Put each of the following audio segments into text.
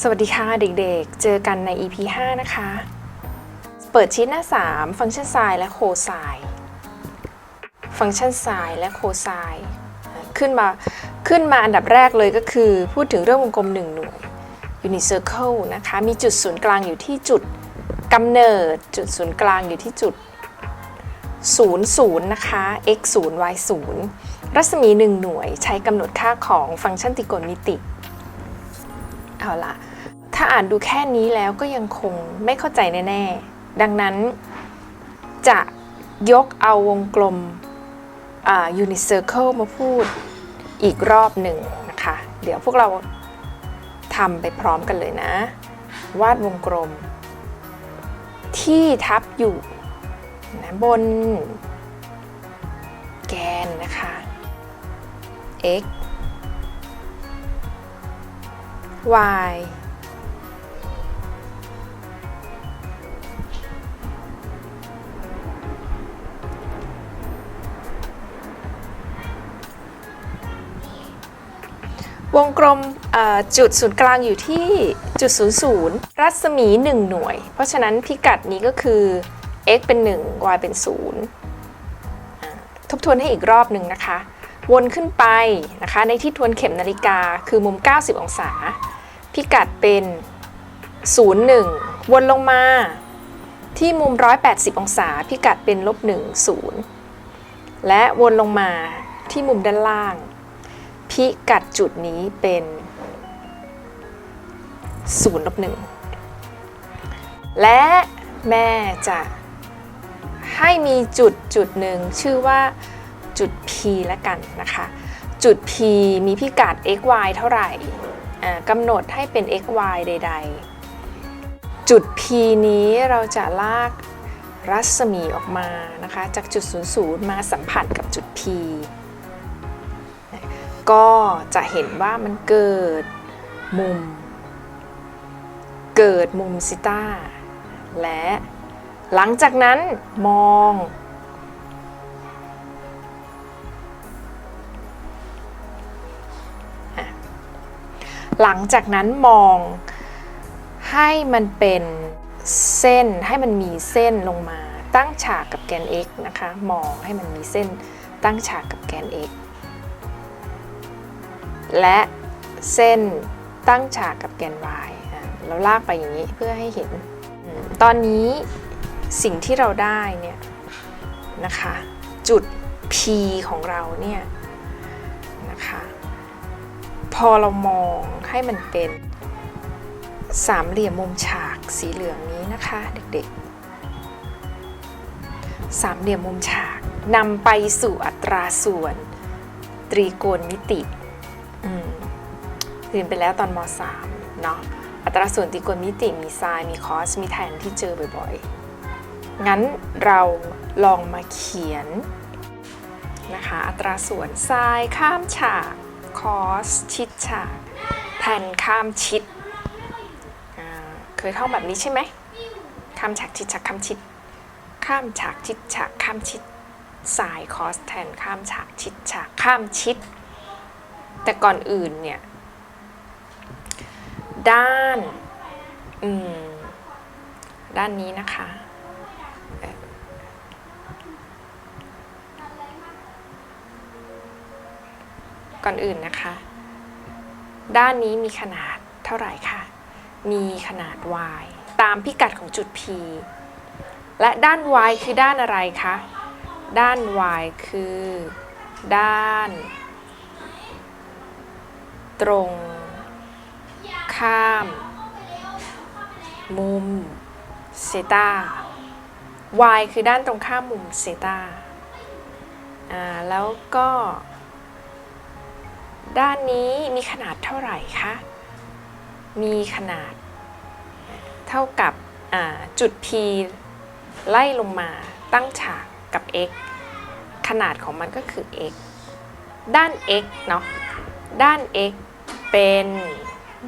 สวัสดีค่ะเด็กๆ เจอกันใน EP 5 นะคะ เปิดชีตหน้า 3 ฟังก์ชันไซน์และโคไซน์ฟังก์ชันไซน์และโคไซน์ขึ้นมาขึ้นมาอันดับแรกเลยก็คือ พูดถึงเรื่องวงกลม 1 หน่วย unit circle นะคะ มีจุดศูนย์กลางอยู่ที่จุดกำเนิด จุดศูนย์กลางอยู่ที่จุด 0 0 นะคะ x 0 y 0รัศมี 1 หน่วยใช้กำหนดค่าของฟังก์ชันตรีโกณมิติ เอาละถ้าอ่านดูแค่นี้แล้วก็ยังคงไม่เข้าใจแน่ๆ ดังนั้นจะยกเอาวงกลมอ่า unit circle มาพูดอีกรอบหนึ่งนะคะ เดี๋ยวพวกเราทำไปพร้อมกันเลยนะ วาดวงกลม ที่ทับอยู่นะบน แกนนะคะ x y วงกลมจุดศูนย์กลางอยู่ที่จุดศูนย์ศูนย์รัศมี 1 หน่วย เพราะฉะนั้นพิกัดนี้ก็คือ x เป็น 1 y เป็น 0 ทบทวนให้อีกรอบหนึ่งนะคะ วนขึ้นไปนะคะในที่ทวนเข็มนาฬิกาคือมุม 90 องศา พิกัดเป็น 0 1 วนลงมาที่มุม 180 องศา พิกัดเป็นลบ1 0 และวนลงมาที่มุมด้านล่าง พิกัดจุดนี้เป็น0ลบ1และแม่จะให้มีจุดจุดหนึ่งชื่อว่าจุด P แล้วกันนะคะ จุด P มีพิกัด x y เท่าไหร่ กำหนดให้เป็น x y ใด ๆ จุด P นี้เราจะลากรัศมีออกมานะคะจากจุด 00 มาสัมผัสกับจุด P ก็จะเห็นว่ามันเกิดมุม เกิดมุมซิต้าและหลังจากนั้นมอง หลังจากนั้นมองให้มันเป็นเส้นให้มันมีเส้นลงมา ตั้งฉากกับแกน x นะคะ มองให้มันมีเส้นตั้งฉากกับแกน x และเส้นตั้งฉากกับแกน y อะเราลากไปอย่างนี้เพื่อให้เห็น ตอนนี้สิ่งที่เราได้เนี่ยนะคะ จุด P ของเราเนี่ยนะคะ พอเรามองให้มันเป็นสามเหลี่ยมมุมฉากสีเหลืองนี้นะคะเด็กๆ สามเหลี่ยมมุมฉากนำไปสู่อัตราส่วน ตรีโกณมิติอืมเรียนไปแล้วตอนม .3 เนาะอัตราส่วนตรีโกณมิติมีไซน์มีคอส มีแทนที่เจอบ่อยๆ งั้นเราลองมาเขียนนะคะอัตราส่วนไซน์ข้ามฉาก คอสชิดฉากแทนข้ามชิด เคยท่องแบบนี้ใช่ไหมข้ามฉากชิดฉากข้ามชิด ข้ามฉากชิดฉากข้ามชิดไซน์คอสแทนข้ามฉากชิดฉากข้ามชิด แต่ก่อนอื่นเนี่ย ด้าน อืม ด้านนี้นะคะ ก่อนอื่นนะคะ ด้านนี้มีขนาดเท่าไหร่คะมีขนาด y ตามพิกัดของจุด p และด้าน y คือด้านอะไรคะ ด้าน y คือ ด้าน ตรง ข้าม มุมเซตา y คือด้านตรงข้ามมุมเซตาอ่าแล้วก็ ด้านนี้มีขนาดเท่าไหร่คะ มีขนาด เท่ากับจุด p ไล่ลงมาตั้งฉากกับ x ขนาดของมันก็คือ x ด้าน x เนาะ ด้าน x เป็น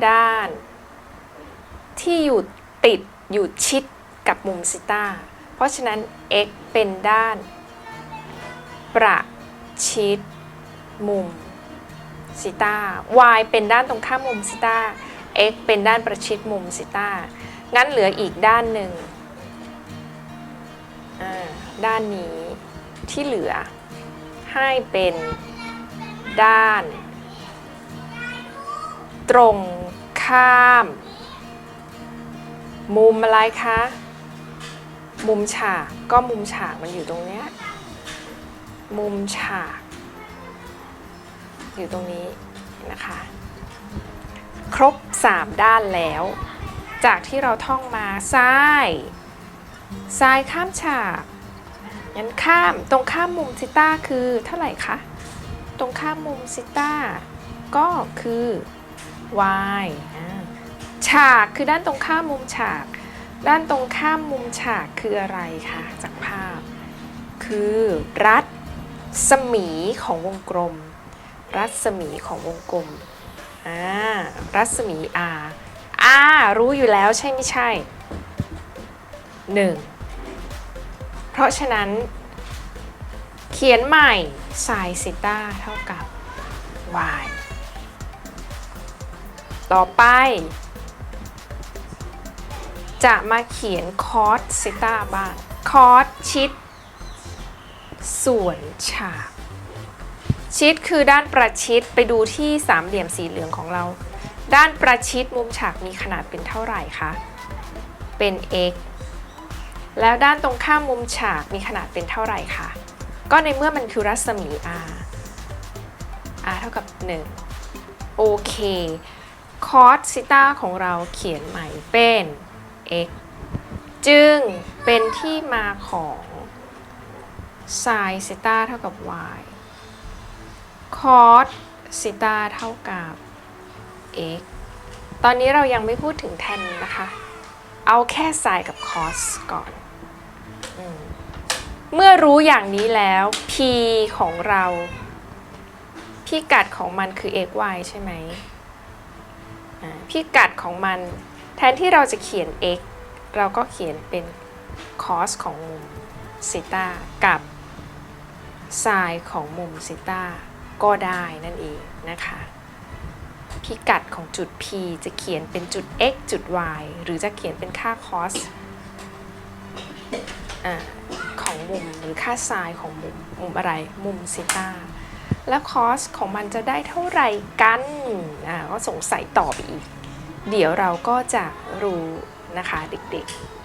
ด้าน ที่อยู่ติดอยู่ชิดกับมุมซิต้า เพราะฉะนั้น x เป็นด้าน ประชิดมุม ซิต้า y เป็นด้านตรงข้ามมุมซิต้า x เป็นด้านประชิดมุมซิต้า งั้นเหลืออีกด้านหนึ่งอ่าด้านนี้ที่เหลือให้เป็นด้าน ตรงข้าม มุมอะไรคะ มุมฉากก็มุมฉากมันอยู่ตรงเนี้ย มุมฉาก อยู่ตรงนี้นะคะ ครบ 3 ด้านแล้ว จากที่เราท่องมาซ้ายซ้ายข้ามฉากงั้นข้ามตรงข้ามมุมซิต้าคือเท่าไหร่คะตรงข้ามมุมซิต้าก็คือ y อ่าฉากคือด้านตรงข้ามมุมฉาก ด้านตรงข้ามมุมฉากคืออะไรคะจากภาพ คือรัศมีของวงกลม รัศมีของวงกลมอ่ารัศมี r r รู้อยู่แล้วใช่ไม่ใช่ 1 เพราะฉะนั้น เขียนใหม่ sin ซิต้าเท่ากับ y ต่อไป จะมาเขียน cos ซิต้าบ้าง cos ชิด ส่วนฉาก ชิดคือด้านประชิดไปดูที่สามเหลี่ยมสีเหลืองของเรา ด้านประชิดมุมฉากมีขนาดเป็นเท่าไหร่คะเป็น x แล้วด้านตรงข้ามมุมฉากมีขนาดเป็นเท่าไหร่คะก็ในเมื่อมันคือรัศมี r r เท่ากับ 1 โอเค cos ซิต้าของเราเขียนใหม่เป็น x จึงเป็นที่มาของ sin ซิต้าเท่ากับ y cos ซิต้าเท่ากับ x ตอนนี้เรายังไม่พูดถึงแทนนะคะ เอาแค่ sin กับ cos ก่อน เมื่อรู้อย่างนี้แล้ว p ของเราพิกัดของมันคือ x y ใช่ไหมพิกัดของมัน แทนที่เราจะเขียน x เราก็เขียนเป็น cos ของมุมซิต้ากับ sin ของมุมซิต้า ก็ได้นั่นเองนะคะ พิกัดของจุด P จะเขียนเป็นจุด x จุด y หรือจะเขียนเป็นค่า cos อของมุมหรือค่า sin ของมุมมุมอะไรมุมซิต้าแล้ว cos ของมันจะได้เท่าไหร่กันก็สงสัยต่อไปอีก เดี๋ยวเราก็จะรู้นะคะเด็กๆ